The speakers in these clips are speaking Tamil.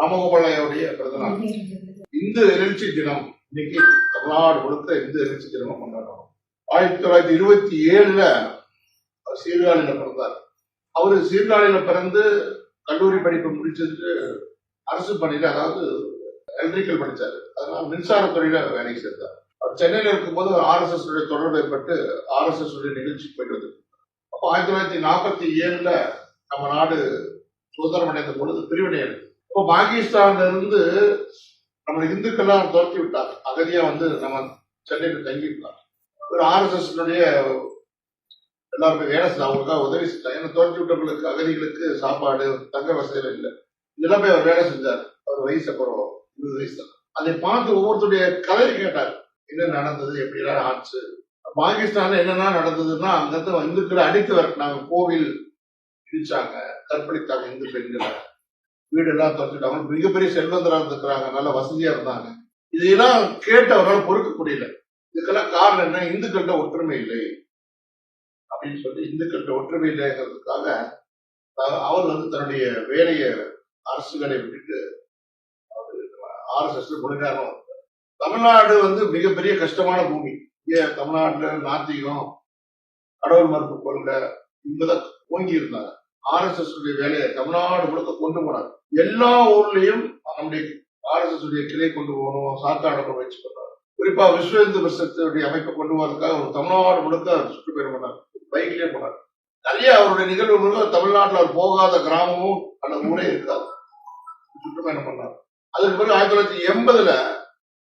ராமகோபாலையோடைய பிறந்தநாள். இந்து எழுச்சி தினம். இன்னைக்கு தமிழ்நாடு முழுக்க இந்து எழுச்சி தினம் கொண்டாடுறோம். ஆயிரத்தி தொள்ளாயிரத்தி இருபத்தி ஏழுல சீர்காழியில பிறந்தார். அவரு சீர்காழியில பிறந்து கல்லூரி படிப்பு முடிச்சதுக்கு அரசு பணியில அதாவது எலக்ட்ரிக்கல் படிச்சாரு. அதனால மின்சாரத்துறையில வேலைக்கு சேர்ந்தார். அவர் சென்னையில இருக்கும்போது ஆர்எஸ்எஸ் உடைய தொடர்பு ஏற்பட்டு ஆர்எஸ்எஸ் உடைய நிகழ்ச்சிக்கு போயிட்டு வந்து அப்போ ஆயிரத்தி தொள்ளாயிரத்தி நாற்பத்தி ஏழுல நம்ம நாடு சுதந்திரம் அடைந்த பொழுது பிரிவினை எடுத்து இப்போ பாகிஸ்தான்ல இருந்து நம்ம இந்துக்கள்லாம் துரத்தி விட்டாங்க. அகதியா வந்து நம்ம சென்னையில் தங்கிவிட்டாங்க ஒரு ஆர்எஸ்எஸ்னுடைய எல்லாருமே வேலை செஞ்சு அவங்களுக்காக உதவி செஞ்சாங்க. ஏன்னா துரத்தி விட்டவங்களுக்கு அகதிகளுக்கு சாப்பாடு தங்க வசதிகள் இல்லை. இதெல்லாம் போய் அவர் வேலை செஞ்சார். அவர் வயசு அப்புறம் இருபது வயசு தான். அதை பார்த்து ஒவ்வொருத்தருடைய கதை கேட்டார். என்ன நடந்தது? எப்படிலாம் ஆச்சு? பாகிஸ்தான்ல என்னென்னா நடந்ததுன்னா அங்கிருந்து இந்துக்களை அடித்து வரட்டினாங்க. கோவில் இடிச்சாங்க. கற்பழித்தாங்க இந்து பெண்களை. வீடு எல்லாம் துரத்திட்டாங்க மிகப்பெரிய செல்வந்தராக இருக்கிறாங்க. நல்ல வசதியா இருந்தாங்க. இதையெல்லாம் கேட்டு அவரால் பொறுக்க முடியல. இதுக்கெல்லாம் காரணம் என்ன? இந்துக்கள்கிட்ட ஒற்றுமை இல்லை. அப்படின்னு சொல்லி இந்துக்கள்கிட்ட ஒற்றுமை இல்லைங்கிறதுக்காக அவர் வந்து தன்னுடைய வேலையை அரசுகளை விட்டுட்டு ஆர்எஸ்எஸ் முழுகாம தமிழ்நாடு வந்து மிகப்பெரிய கஷ்டமான பூமி. ஏன் தமிழ்நாட்டுல நாத்திகம் கடவுள் மறுப்பு கொள்கை இங்கதான் ஓங்கி இருந்தாங்க. ஆர்எஸ்எஸ் உடைய வேலையை தமிழ்நாடு முழுக்க கொண்டு போனாங்க. எல்லா ஊர்லயும் நம்முடைய ஆர்எஸ்எஸ் உடைய கிளை கொண்டு போகணும் சாத்தாட முயற்சி பண்ணார் குறிப்பா விஸ்வ இந்து பரிசத்துடைய அமைப்பை கொண்டு போறதுக்காக ஒரு தமிழ்நாடு முழுக்க சுற்றுப்பயணம் பண்ணார் பைக்லயே போனார் நிறைய அவருடைய நிகழ்வுகளும் தமிழ்நாட்டுல அவர் போகாத கிராமமும் அந்த ஊரே இருக்காது. சுற்றுப்பயணம் பண்ணார்? அதுக்கு பிறகு ஆயிரத்தி தொள்ளாயிரத்தி எண்பதுல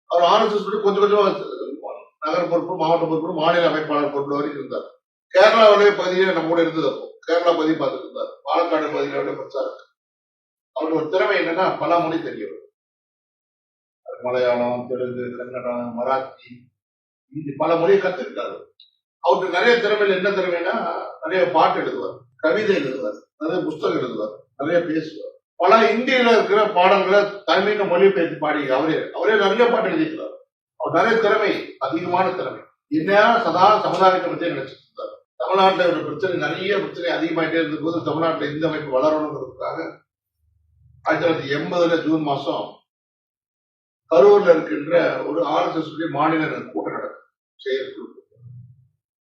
அவர் ஆர்எஸ்எஸ் படி கொஞ்சம் கொஞ்சமா நகர பொறுப்பு மாவட்ட பொறுப்பு மாநில அமைப்பாளர் பொறுப்பு வரைக்கும் இருந்தார். கேரளாவுடைய பகுதியில நம்ம கூட இருந்தது அப்போ. கேரளா பகுதி பார்த்துட்டு இருந்தார். பாலக்காடு பகுதியில பிரச்சாரம். அவருடைய ஒரு திறமை என்னன்னா பல மொழி தெரியும் மலையாளம் தெலுங்கு கன்னடம் மராத்தி ஹிந்தி பல மொழியை கத்துக்கிட்டாரு அவருக்கு நிறைய திறமையில என்ன திறமைன்னா நிறைய பாட்டு எழுதுவார் கவிதை எழுதுவார் நிறைய புஸ்தகம் எழுதுவார் நிறைய பேசுவார். பல இந்தியில இருக்கிற பாடல்களை தமிழ்ல மொழிபெயர்த்து பாடி அவரே அவரே நிறைய பாட்டு எழுதிக்கிறார் அவர் நிறைய திறமை அதிகமான திறமை. என்ன சதா சமுதாயத்தை பத்தி நினைச்சிட்டு இருந்தார். தமிழ்நாட்டுல ஒரு பிரச்சனை நிறைய பிரச்சனை அதிகமாயிட்டே இருந்த போது தமிழ்நாட்டுல இந்த அமைப்பு வளரணுங்கிறதுக்காக ஆயிரத்தி தொள்ளாயிரத்தி எண்பதுல ஜூன் மாசம் கரூர்ல இருக்கின்ற ஒரு ஆர்எஸ்எஸ் மாநில கூட்டம் நடக்கும் செயற்குழு.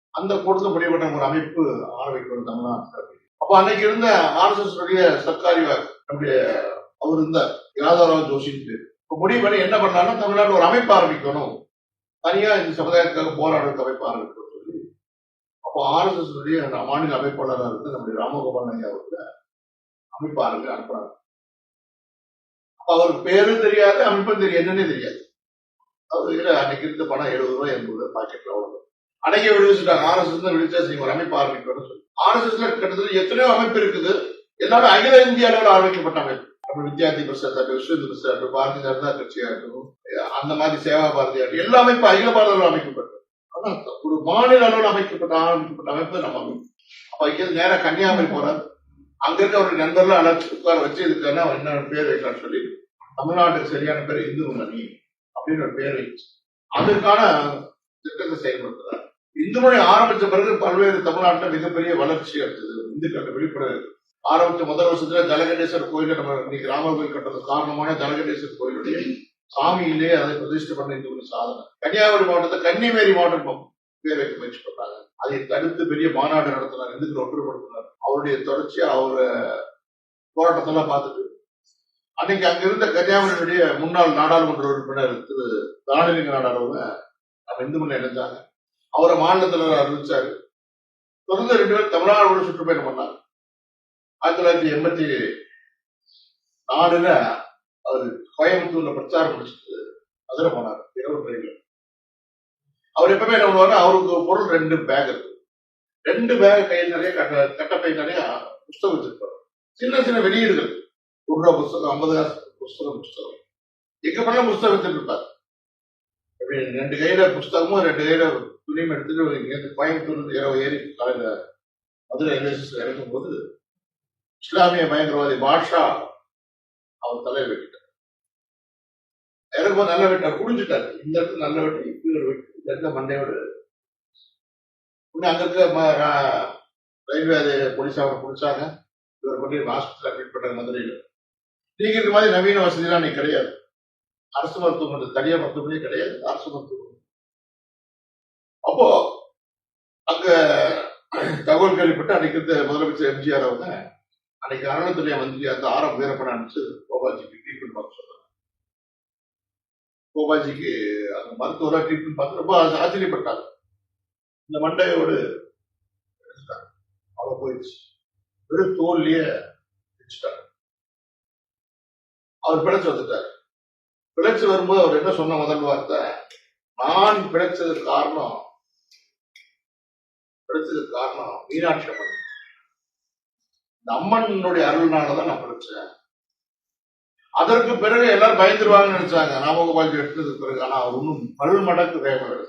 அந்த கூட்டத்தில் முடிவுபட்ட ஒரு அமைப்பு ஆரம்பிக்கணும் தமிழ்நாடு அப்ப அன்னைக்கு இருந்த ஆர்எஸ்எஸ் உடைய சர்க்காரிவார் நம்முடைய அவர் இருந்தார் யாதவராவ் ஜோஷின்னு பேர். முடிவு பண்ணி என்ன பண்ணாலும் தமிழ்நாட்டில் ஒரு அமைப்பு ஆரம்பிக்கணும். தனியா இந்த சமுதாயத்துக்காக போராடுறதுக்கு அமைப்பு ஆரம்பிக்கணும் சொல்லி. அப்போ ஆர்எஸ்எஸ் உடைய மாநில அமைப்பாளராக இருந்து நம்முடைய ராமகோபால் ஐயா அவர்கள் அமைப்பு ஆரம்பி அனுப்புறாங்க. அவருக்கு பேரும் தெரியாது அமைப்பும் தெரியாது என்னன்னே தெரியாது. அவருக்கு அன்னைக்கு இருந்த பணம் எழுபது ரூபாய் எண்பது ரூபாய் பாக்கெட்ல அவ்வளவு அன்னைக்கு விடுவிச்சுட்டாங்க ஆர்எஸ்எஸ் தான் விடுவிச்சா நீங்க ஒரு அமைப்பு ஆரம்பிக்கணும்னு சொல்லி. ஆர்எஸ்எஸ்ல கிட்டத்தட்ட எத்தனையோ அமைப்பு இருக்குது. எல்லாமே அகில இந்திய அளவில் ஆரம்பிக்கப்பட்ட அமைப்பு. நம்ம வித்யார்த்தி பிரசாத் ஆகட்டும் விஸ்வந்து பிரசாத் ஆகட்டும் பாரதிய ஜனதா கட்சியாகட்டும் அந்த மாதிரி சேவா பாரதி ஆகட்டும் எல்லா அமைப்பும் அகில பாரத அளவில் அமைக்கப்பட்டது. ஆனா ஒரு மாநில அளவில் அமைக்கப்பட்ட ஆரம்பிக்கப்பட்ட அமைப்பு நம்ம அமைப்பு. அப்ப இங்க நேரா கன்னியாகுமரி போறாரு. அங்க இருக்க ஒரு நண்பர்லாம் அழைச்சு உட்கார வச்சு இதுக்கான என்ன பேர் வைக்கலாம்னு சொல்லி தமிழ்நாட்டுக்கு சரியான பேர் இந்து மணி அப்படின்னு ஒரு பேர் வச்சு அதற்கான திட்டத்தை செயல்படுத்துறார். இந்து மொழி ஆரம்பிச்ச பிறகு பல்வேறு தமிழ்நாட்டில் மிகப்பெரிய வளர்ச்சி அடுத்தது இந்துக்கள் விழிப்புணர்வு ஆரம்பிச்ச முதல் வருஷத்துல ஜலகண்டேஸ்வர் கோயில நம்ம இன்னைக்கு ராமர் கோயில் கட்டுறது காரணமான ஜலகண்டேஸ்வர் கோயிலுடைய சாமியிலே அதை பிரதிஷ்டை பண்ண இந்த ஒரு சாதனை. கன்னியாகுமரி மாவட்டத்தை கன்னிமேரி மாவட்டம் பேர் வைக்க முயற்சி பண்றாங்க. அதை தடுத்து பெரிய மாநாடு நடத்தினார் இந்துக்களை ஒற்றுமைப்படுத்தினார். அவருடைய தொடர்ச்சியா அவர் போராட்டத்தெல்லாம் பார்த்துட்டு. அன்னைக்கு அங்க இருந்த கன்னியாகுமரியுடைய முன்னாள் நாடாளுமன்ற உறுப்பினர் திரு தானலிங்க நாடாளுமன்ற நம்ம இந்து முன்ன இணைஞ்சாங்க. அவரை மாநில தலைவர் அறிவிச்சாரு. தொடர்ந்து ரெண்டு பேரும் தமிழ்நாடு சுற்றுப்பயணம் பண்ணார் ஆயிரத்தி தொள்ளாயிரத்தி எண்பத்தி நாலுல அவர் கோயம்புத்தூர்ல பிரச்சாரம் முடிச்சுட்டு மதுரை போனார். இரவு ட்ரெயின்ல அவர் எப்பவுமே என்ன பண்ணுவாரு அவருக்கு பொருள் ரெண்டு பேக் இருக்கு. ரெண்டு பேக் கையில் நிறைய கட்ட கட்டப்பை நிறைய புஸ்தகம் வச்சிருப்பாரு. சின்ன சின்ன வெளியீடுகள். ஒரு ரூபா புஸ்தகம் ஐம்பது காசு புஸ்தகம் புஸ்தகம். எங்க பண்ண புஸ்தகம் வச்சிருப்பார் ரெண்டு கையில புஸ்தகமும் ரெண்டு கையில துணியும் எடுத்துட்டு இங்க கோயம்புத்தூர் இரவு ஏறி காலையில மதுரை ரயில்வே ஸ்டேஷன் இறங்கும் போது இஸ்லாமிய பயங்கரவாதி பாட்ஷா அவர் தலையை வெட்டிட்டார். இறங்கும்போது நல்ல வெட்டார் குடிஞ்சிட்டார் இந்த இடத்துல நல்ல வெட்டி இப்படி ஒரு வெட்டி. இந்த மண்டையோடு இன்னும் அங்க இருக்க ரயில்வே அது போலீஸ் அவரை பிடிச்சாங்க. இவர் கொண்டு ஹாஸ்பிட்டல் அட்மிட் பண்ணாங்க மதுரையில். நீங்க இருக்க மாதிரி நவீன வசதிலாம் இன்னைக்கு கிடையாது. அரசு மருத்துவமனை தனியார் மருத்துவமனை கிடையாது. அரசு மருத்துவமனை. அப்போ அங்க தகவல் கேள்விப்பட்டு அன்னைக்கு இருந்த முதலமைச்சர் எம்ஜிஆர் அவங்க அன்னைக்கு அறநிலைத்துறை மந்திரி அந்த ஆரம் வீரப்பன் அனுப்பிச்சு கோபாஜிக்கு ட்ரீட்மெண்ட் பார்க்க சொன்னாங்க கோபாஜிக்கு அந்த மருத்துவரா ட்ரீட்மெண்ட் பார்த்து ரொம்ப ஆச்சரியப்பட்டாங்க. இந்த மண்டையோடு எடுத்துட்டாங்க. அவ போயிடுச்சு. வெறும் தோல்லையே வச்சுட்டாங்க அவர் பிழைச்சு வந்துட்டார். பிழைச்சு வரும்போது அவர் என்ன சொன்ன முதல் வார்த்தை? நான் பிழைச்சதுக்கு காரணம் பிழைச்சதுக்கு காரணம் மீனாட்சி அம்மன். இந்த அம்மனுடைய அருள்னாலதான் நான் பிழைச்சேன். அதற்கு பிறகு எல்லாரும் பயந்துருவாங்கன்னு நினைச்சாங்க. நாமகோபால் எடுத்ததுக்கு பிறகு. ஆனா அவர் இன்னும் பல் மடக்கு வேகம்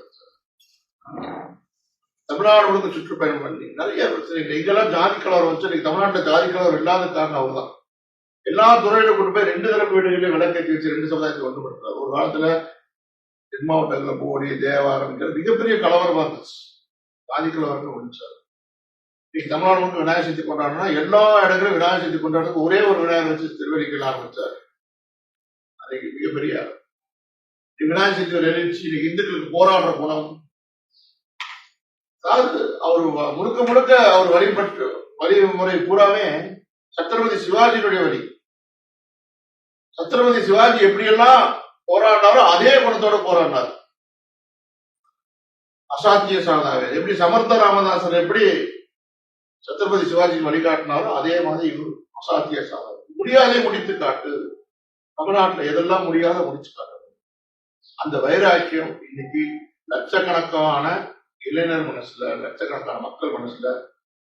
தமிழ்நாடு முழுக்க சுற்றுப்பயணம் பண்ணி நிறைய பிரச்சனைகள் இங்கெல்லாம் ஜாதி கலவரம் வச்சு இன்னைக்கு தமிழ்நாட்டுல ஜாதி கலவரம் இல்லாத காரணம் அவர்தான் எல்லா துறையில கொண்டு போய் ரெண்டு தரப்பு வீடுகளிலும் விளக்கேற்றி வச்சு ரெண்டு சமுதாயத்தை ஒன்றுபடுத்துறாரு ஒரு காலத்துல தென் மாவட்டங்கள்ல போடி தேவாரம் மிகப்பெரிய கலவரமா இருந்துச்சு. ஜாதி கலவரம் ஒழிச்சார் இன்னைக்கு தமிழ்நாடு முழுக்க விநாயகர் சக்தி கொண்டாடணும்னா எல்லா இடங்களும் விநாயகர் சக்தி கொண்டாடுறதுக்கு ஒரே ஒரு விநாயகர் வச்சு திருவள்ளிக்கல் ஆரம்பிச்சாரு. அன்னைக்கு மிகப்பெரிய விநாயகர் சதுர்த்தி எழுச்சி இன்னைக்கு இந்துக்களுக்கு போராடுற குணம். அதாவது அவர் முழுக்க முழுக்க அவர் வழிபட்டு வழிமுறை பூராவே சத்ரபதி சிவாஜியினுடைய வழி. சத்ரபதி சிவாஜி எப்படியெல்லாம் போராடினாரோ அதே குணத்தோட போராடினார். அசாத்திய சாதாவே எப்படி சமர்த்த ராமதாசர் எப்படி சத்ரபதி சிவாஜி வழிகாட்டினாரோ அதே மாதிரி இவர் அசாத்திய சாதாவே முடியாதே முடித்து காட்டு. தமிழ்நாட்டுல எதெல்லாம் முடியாத முடிச்சு அந்த வைராக்கியம் இன்னைக்கு லட்சக்கணக்கான இளைஞர் மனசுல லட்சக்கணக்கான மக்கள் மனசுல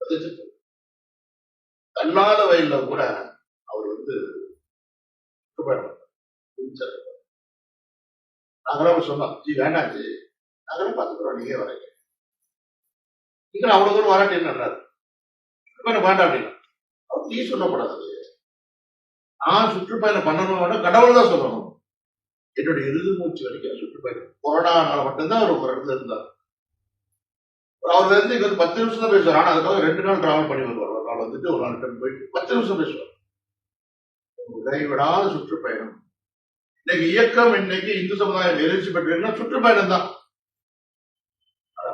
பதிச்சிருக்கு தள்ளாத வயல்ல கூட அவர் வந்து நகரம் பண்ணார். சொன்னோம். ஜி வேண்டாம் ஜி. நாங்களே பார்த்துக்கிறோம் நீங்க வரீங்க இங்க அவ்வளவு தூரம் வராட்டி என்ன வேண்டாம் அப்படின்னா. அவர் நீ சொல்லப்படாது நான் சுற்றுப்பயணம் பண்ணணும்னு கடவுள் தான் சொல்லணும். என்னுடைய இறுதி மூச்சு வரைக்கும் சுற்றுப்பயணம். கொரோனானால மட்டும்தான் அவர் ஒரு இடத்துல இருந்தார். அவர் வந்து இங்க வந்து பத்து நிமிஷம் தான் பேசுவார். ஆனா அதுக்காக ரெண்டு நாள் டிராவல் பண்ணி வருவார். ஒரு நாள் வந்துட்டு ஒரு நாள் ரிட்டர்ன் போயிட்டு பத்து நிமிஷம் பேசுவார். ஒரு இடைவிடாத சுற்றுப்பயணம். இன்னைக்கு இயக்கம் இன்னைக்கு இந்து சமுதாயம் எழுச்சி பெற்றிருக்குன்னா சுற்றுப்பயணம் தான்.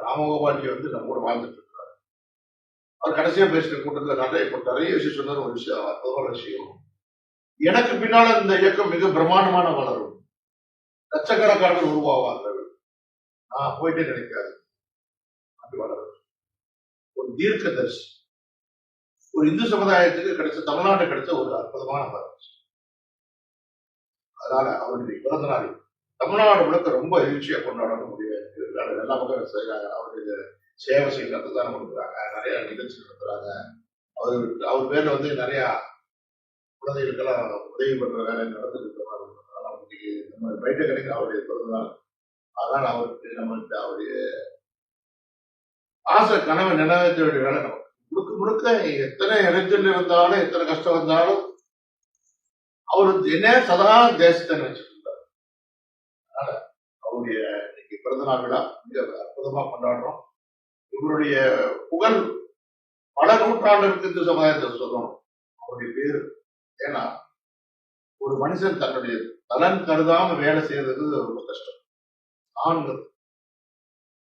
ராமகோபாலி வந்து நம்ம கூட வாழ்ந்துட்டு இருக்காரு. அவர் கடைசியா பேசின கூட்டத்துல நிறைய நிறைய விஷயம் சொன்னார். ஒரு விஷயம் அற்புதமான விஷயம். எனக்கு பின்னால இந்த இயக்கம் மிக பிரமாண்டமான வளரும். லட்சக்கணக்கானவர் உருவாவார்கள். நான் போயிட்டே நினைக்காது. அது வளரும். ஒரு தீர்க்கதரிசி. ஒரு இந்து சமுதாயத்துக்கு கிடைச்ச தமிழ்நாட்டு கிடைச்ச ஒரு அற்புதமான வளர்ச்சி அதனால அவருடைய பிறந்த நாள் தமிழ்நாடு முழுக்க ரொம்ப எழுச்சியா கொண்டாடணும் முடியாது. எல்லா மக்களும் செய்யறாங்க அவருடைய சேவை செய்ய ரத்த தானம் கொடுக்குறாங்க நிறைய நிகழ்ச்சி நடத்துறாங்க. அவர் அவர் பேர்ல வந்து நிறைய குழந்தைகளுக்கெல்லாம் உதவி பண்ற வேலை நடந்துட்டு இருக்க. மாதிரி நம்ம பயிட்ட கிடைக்கிற அவருடைய பிறந்தநாள். அதான் அவருக்கு நம்மகிட்ட அவருடைய ஆசை கனவை நினைவேற்ற வேண்டிய வேலை நமக்கு. முழுக்க முழுக்க எத்தனை இடைஞ்சல் இருந்தாலும் எத்தனை கஷ்டம் வந்தாலும் அவர் என்ன சதா தேசத்தை நினைச்சிருந்தார் அதனால அவருடைய இன்னைக்கு பிறந்த நாள் விழா மிக அற்புதமா கொண்டாடுறோம். இவருடைய புகழ் பல நூற்றாண்டுகளுக்கு இந்து சமுதாயத்தை சொல்லணும். அவருடைய பேரு ஏன்னா ஒரு மனுஷன் தன்னுடைய நலன் கருதாம வேலை செய்யறது ரொம்ப கஷ்டம். ஆண்கள்.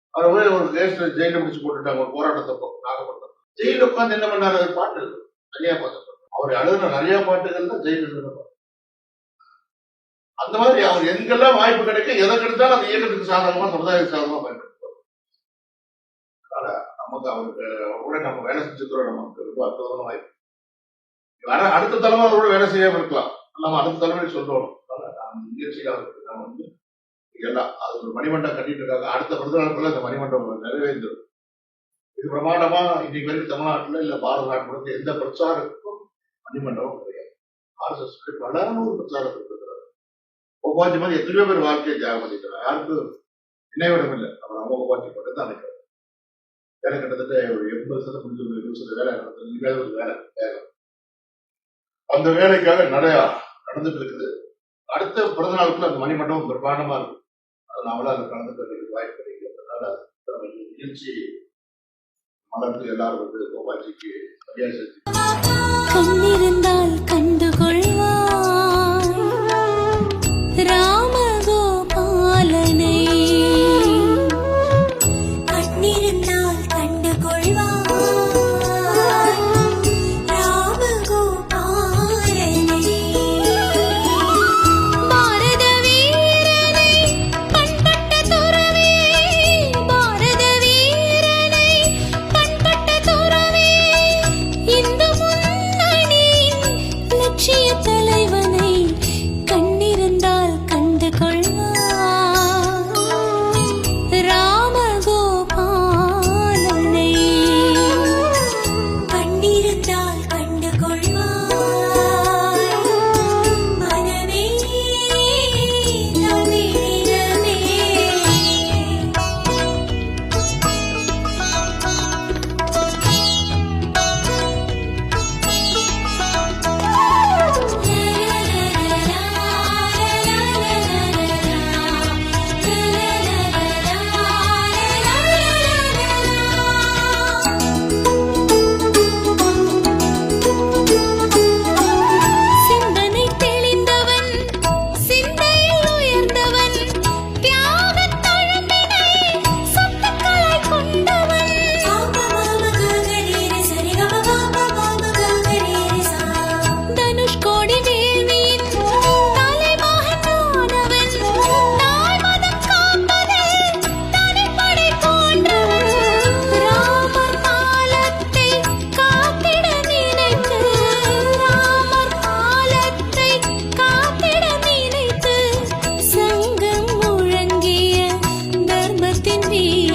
அதை போய் ஒரு கேஸ்ல ஜெயில முடிச்சு போட்டுட்டாங்க ஒரு போராட்டத்தப்போ நாகப்பட்டினம். ஜெயில உட்காந்து என்ன பண்ணாரு? பாட்டு. நிறைய பாட்டு. அவர் எழுதுன நிறைய பாட்டுகள் தான் ஜெயில எழுதுன பாட்டு. அந்த மாதிரி அவர் எங்கெல்லாம் வாய்ப்பு கிடைக்க எதை கிடைச்சாலும் அந்த இயக்கத்துக்கு சாதகமா சமுதாய சாதகமா பயன்படுத்துவார். அதனால நமக்கு அவருக்கு கூட நம்ம வேலை செஞ்சுக்கிறோம் நமக்கு ரொம்ப அற்புதமான வாய்ப்பு. அடுத்த தலைமுறை வேலை செய்யாம இருக்கலாம். நம்ம அடுத்த தலைமுறை சொல்றோம் அதனால அந்த நம்ம வந்து எல்லாம் அது ஒரு மணிமண்டம் கட்டிட்டு இருக்காங்க. அடுத்த பிறந்தநாளுக்குள்ள இந்த மணிமண்டபம் நிறைவேந்துடும் இது பிரமாண்டமா இன்னைக்கு வரைக்கும் தமிழ்நாட்டுல இல்ல பாரத நாட்டு எந்த பிரச்சாரத்துக்கும் மணிமண்டபம் கிடையாது. ஆர்எஸ்எஸ் பல நூறு பிரச்சாரம் இருக்கிறார் ஒவ்வாச்சி மாதிரி எத்தனையோ பேர் வாழ்க்கையை தியாகம் பண்ணிக்கிறார் யாருக்கும் நினைவிடம் இல்லை. அவர் அவங்க ஒவ்வாச்சி மட்டும் தான் நினைக்கிறார் வேலை கிட்டத்தட்ட ஒரு எண்பது சதம் முடிஞ்சு இருபது சதம் வேலை நடந்தது இனிமேல் ஒரு வேலை வேலை. அந்த வேலைக்காக நிறையா நடந்துட்டு இருக்குது. அடுத்த பிறந்த நாளுக்குள்ள அந்த மணிமண்டபம் பிரமாண்டமா இருக்கும். அது நாமளும் கலந்துக்கிறதுக்கு வாய்ப்பு கிடைக்கிறதுனால நம்ம இந்த நிகழ்ச்சி மலர்ந்து எல்லாரும் வந்து கோபாஜிக்கு மரியாதை செஞ்சு ತಿನ್ನಿ